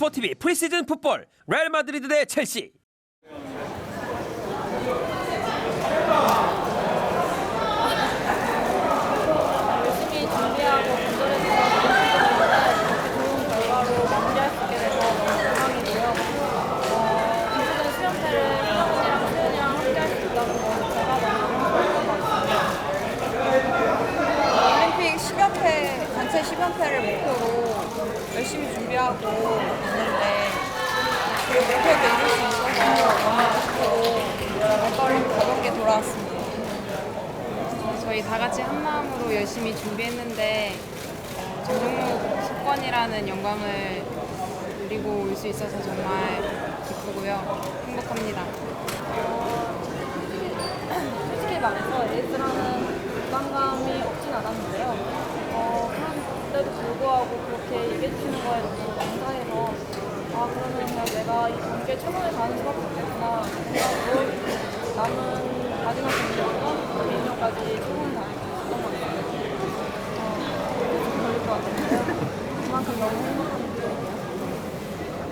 스포티비 프리시즌 풋볼 레알 마드리드 대 첼시 열심히 준비하고 건설해서 이렇게 좋은 결과로 마무리할 수 있게 돼서 너무 영광이고요. 어, 비슷한 수련회를 수영이랑 수연이랑 함께 할수 있다는 건 제가 너무 좋을 것 같습니다. 올림픽 10연패, 단체 10연패를 목표로 열심히 준비하고 있는데 그 목표를 이룰 수 있어서 너무 기쁘고 발걸음 가볍게 돌아왔습니다. 저희 다 같이 한 마음으로 열심히 준비했는데 어, 전 종목 석권이라는 영광을 누리고 올 수 있어서 정말 기쁘고요. 행복합니다. 솔직히 말해서 에이스라는 부담감이 없진 않았는데요. 어, 그런데도 불구하고 그렇게 얘기해 주시는 거에 너무 감사해서 아 그러면 그냥 내가 이 경기에 최선을 다하는 수밖에 없겠구나 생각으로 남은 마지막 경기였던 개인전까지 최선을 다할 수 있었던 것 같아요. 어, 좀 걸릴 것 같은데요. 그만큼 너무 행복한 경기였고요.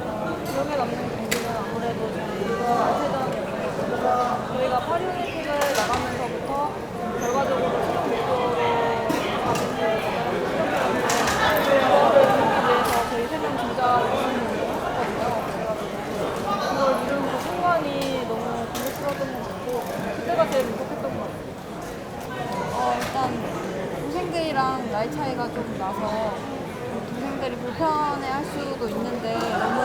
어, 기억에 남는 경기는 아무래도 저희가 안세전이었어요. 저희가 파리올림픽을 나가면서부터 결과적으로 최종 목표로 잡은 게 그거를 이루기 위해서 저희 세 명 진짜 열심히 운동했었거든요. 그래가지고 그걸 이루는 그 순간이 너무 감격스러웠던 것 같고 그때가 제일 행복했던 것 같아요. 어, 일단 동생들이랑 나이 차이가 좀 나서 동생들이 불편해 할 수도 있는데 너무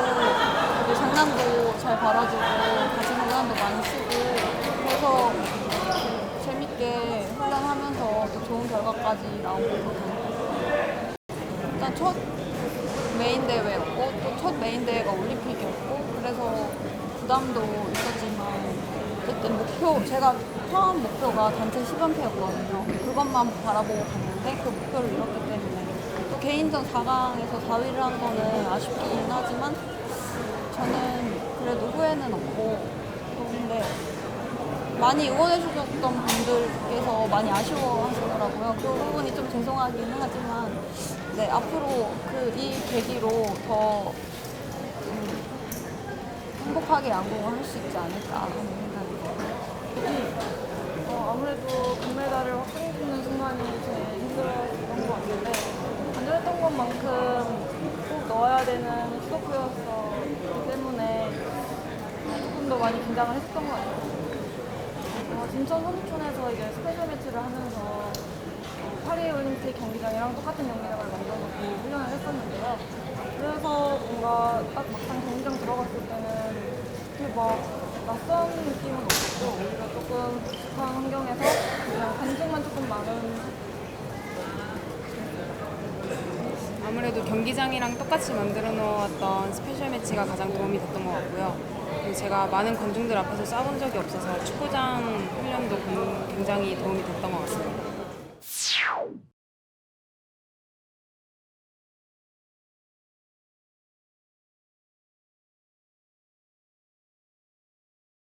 이제 장난도 잘 받아주고 같이 장난도 많이 치고 그래서 재밌게 훈련하면서 또 좋은 결과까지 것 같아요. 일단 첫 메인 대회였고 또 첫 메인 대회가 올림픽이었고 그래서 부담도 있었지만 어쨌든 목표 제가 처음 목표가 단체 10연패였거든요. 그것만 바라보고 갔는데 그 목표를 이뤘기 때문에 또 개인전 4강에서 4위를 한 거는 아쉽긴 하지만 저는 그래도 후회는 없고 또 근데 많이 응원해 주셨던 분들께서 많이 아쉬워하시더라고요. 그 부분이 좀 죄송하긴 하지만 네 앞으로 그 이 계기로 더 음, 행복하게 야구를 할수 있지 않을까 하는 생각이 들어요. 어, 아무래도 금메달을 확정해주는 순간이 제일 힘들었던 것 같은데 간절했던 것만큼 꼭 넣어야 되는 수도표였기 때문에 조금 더 많이 긴장을 했었던 것 같아요. 어, 진천 선수촌에서 이제 스페셜 매치를 하면서 어, 파리 올림픽 경기장이랑 똑같은 경기장을 만들어놓고 훈련을 했었는데요. 그래서 뭔가 딱 막상 경기장 들어갔을 때는 그렇게 막 낯선 느낌은 없었고 오히려 조금 비슷한 환경에서 그냥 관중만 조금 많은 아무래도 경기장이랑 똑같이 만들어 놓았던 스페셜 매치가 가장 도움이 됐던 것 같고요. 그리고 제가 많은 관중들 앞에서 싸본 적이 없어서 축구장 훈련도 굉장히 도움이 됐던 것 같습니다.